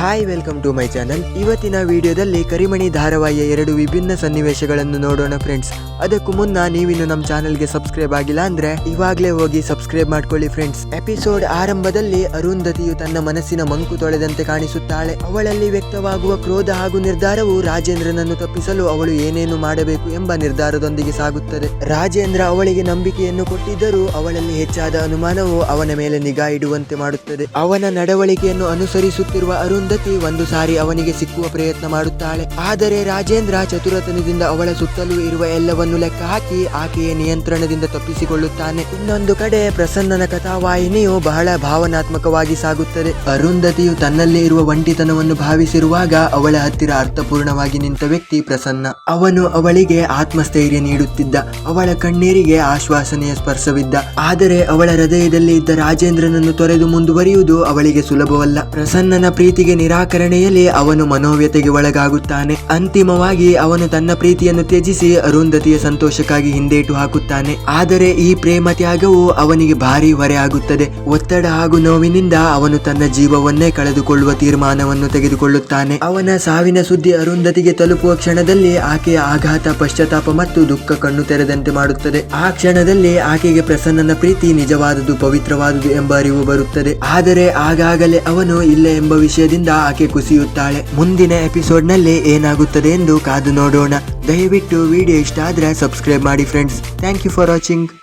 Hi welcome to my channel ಇವತ್ತಿನ ವಿಡಿಯೋದಲ್ಲಿ ಕರಿಮಣಿ ಧಾರಾವಾಹಿಯ ಎರಡು ವಿಭಿನ್ನ ಸನ್ನಿವೇಶಗಳನ್ನು ನೋಡೋಣ ಫ್ರೆಂಡ್ಸ್ ಅದಕ್ಕೂ ಮುನ್ನ ನೀವಿನ್ನು ನಮ್ಮ ಚಾನಲ್ಗೆ ಸಬ್ಸ್ಕ್ರೈಬ್ ಆಗಿಲ್ಲ ಅಂದ್ರೆ ಇವಾಗಲೇ ಹೋಗಿ ಸಬ್ಸ್ಕ್ರೈಬ್ ಮಾಡ್ಕೊಳ್ಳಿ ಫ್ರೆಂಡ್ಸ್ ಎಪಿಸೋಡ್ ಆರಂಭದಲ್ಲಿ ಅರುಂಧತಿಯು ತನ್ನ ಮನಸ್ಸಿನ ಮಂಕು ತೊಳೆದಂತೆ ಕಾಣಿಸುತ್ತಾಳೆ. ಅವಳಲ್ಲಿ ವ್ಯಕ್ತವಾಗುವ ಕ್ರೋಧ ಹಾಗೂ ನಿರ್ಧಾರವು ರಾಜೇಂದ್ರನನ್ನು ತಪ್ಪಿಸಲು ಅವಳು ಏನೇನು ಮಾಡಬೇಕು ಎಂಬ ನಿರ್ಧಾರದೊಂದಿಗೆ ಸಾಗುತ್ತದೆ. ರಾಜೇಂದ್ರ ಅವಳಿಗೆ ನಂಬಿಕೆಯನ್ನು ಕೊಟ್ಟಿದ್ದರೂ ಅವಳಲ್ಲಿ ಹೆಚ್ಚಾದ ಅನುಮಾನವು ಅವನ ಮೇಲೆ ನಿಗಾ ಇಡುವಂತೆ ಮಾಡುತ್ತದೆ. ಅವನ ನಡವಳಿಕೆಯನ್ನು ಅನುಸರಿಸುತ್ತಿರುವ ಅರುಂಧತಿ ಒಂದು ಸಾರಿ ಅವನಿಗೆ ಸಿಕ್ಕುವ ಪ್ರಯತ್ನ ಮಾಡುತ್ತಾಳೆ. ಆದರೆ ರಾಜೇಂದ್ರ ಚತುರತನದಿಂದ ಅವಳ ಸುತ್ತಲೂ ಇರುವ ಎಲ್ಲವನ್ನು ಲೆಕ್ಕ ಹಾಕಿ ಆಕೆಯ ನಿಯಂತ್ರಣದಿಂದ ತಪ್ಪಿಸಿಕೊಳ್ಳುತ್ತಾನೆ. ಇನ್ನೊಂದು ಕಡೆ ಪ್ರಸನ್ನನ ಕಥಾವಾಹಿನಿಯು ಬಹಳ ಭಾವನಾತ್ಮಕವಾಗಿ ಸಾಗುತ್ತದೆ. ಅರುಂಧತಿಯು ತನ್ನಲ್ಲೇ ಇರುವ ಒಂಟಿತನವನ್ನು ಭಾವಿಸಿರುವಾಗ ಅವಳ ಹತ್ತಿರ ಅರ್ಥಪೂರ್ಣವಾಗಿ ನಿಂತ ವ್ಯಕ್ತಿ ಪ್ರಸನ್ನ. ಅವನು ಅವಳಿಗೆ ಆತ್ಮಸ್ಥೈರ್ಯ ನೀಡುತ್ತಿದ್ದ. ಅವಳ ಕಣ್ಣೀರಿಗೆ ಆಶ್ವಾಸನೆಯ ಸ್ಪರ್ಶವಿದ್ದ. ಆದರೆ ಅವಳ ಹೃದಯದಲ್ಲಿ ಇದ್ದ ರಾಜೇಂದ್ರನನ್ನು ತೊರೆದು ಮುಂದುವರಿಯುವುದು ಅವಳಿಗೆ ಸುಲಭವಲ್ಲ. ಪ್ರಸನ್ನನ ಪ್ರೀತಿಗೆ ನಿರಾಕರಣೆಯಲ್ಲಿ ಅವನು ಮನೋವ್ಯತೆಗೆ ಒಳಗಾಗುತ್ತಾನೆ. ಅಂತಿಮವಾಗಿ ಅವನು ತನ್ನ ಪ್ರೀತಿಯನ್ನು ತ್ಯಜಿಸಿ ಅರುಂಧತಿಯ ಸಂತೋಷಕ್ಕಾಗಿ ಹಿಂದೇಟು ಹಾಕುತ್ತಾನೆ. ಆದರೆ ಈ ಪ್ರೇಮ ತ್ಯಾಗವು ಅವನಿಗೆ ಭಾರಿ ಹೊರೆ ಆಗುತ್ತದೆ. ಒತ್ತಡ ಹಾಗೂ ನೋವಿನಿಂದ ಅವನು ತನ್ನ ಜೀವವನ್ನೇ ಕಳೆದುಕೊಳ್ಳುವ ತೀರ್ಮಾನವನ್ನು ತೆಗೆದುಕೊಳ್ಳುತ್ತಾನೆ. ಅವನ ಸಾವಿನ ಸುದ್ದಿ ಅರುಂಧತಿಗೆ ತಲುಪುವ ಕ್ಷಣದಲ್ಲಿ ಆಕೆಯ ಆಘಾತ, ಪಶ್ಚಾತ್ತಾಪ ಮತ್ತು ದುಃಖ ಕಣ್ಣು ತೆರೆದಂತೆ ಮಾಡುತ್ತದೆ. ಆ ಕ್ಷಣದಲ್ಲಿ ಆಕೆಗೆ ಪ್ರಸನ್ನನ ಪ್ರೀತಿ ನಿಜವಾದುದು ಪವಿತ್ರವಾದುದು ಎಂಬ ಅರಿವು ಬರುತ್ತದೆ. ಆದರೆ ಆಗಾಗಲೇ ಅವನು ಇಲ್ಲ ಎಂಬ ವಿಷಯದಿಂದ ಆಕೆ ಕುಸಿಯುತ್ತಾಳೆ. ಮುಂದಿನ ಎಪಿಸೋಡ್ನಲ್ಲಿ ಏನಾಗುತ್ತದೆ ಎಂದು ಕಾದು ನೋಡೋಣ. ದಯವಿಟ್ಟು ವಿಡಿಯೋ ಇಷ್ಟ ಆದ್ರೆ ಸಬ್ಸ್ಕ್ರೈಬ್ ಮಾಡಿ friends thank you for watching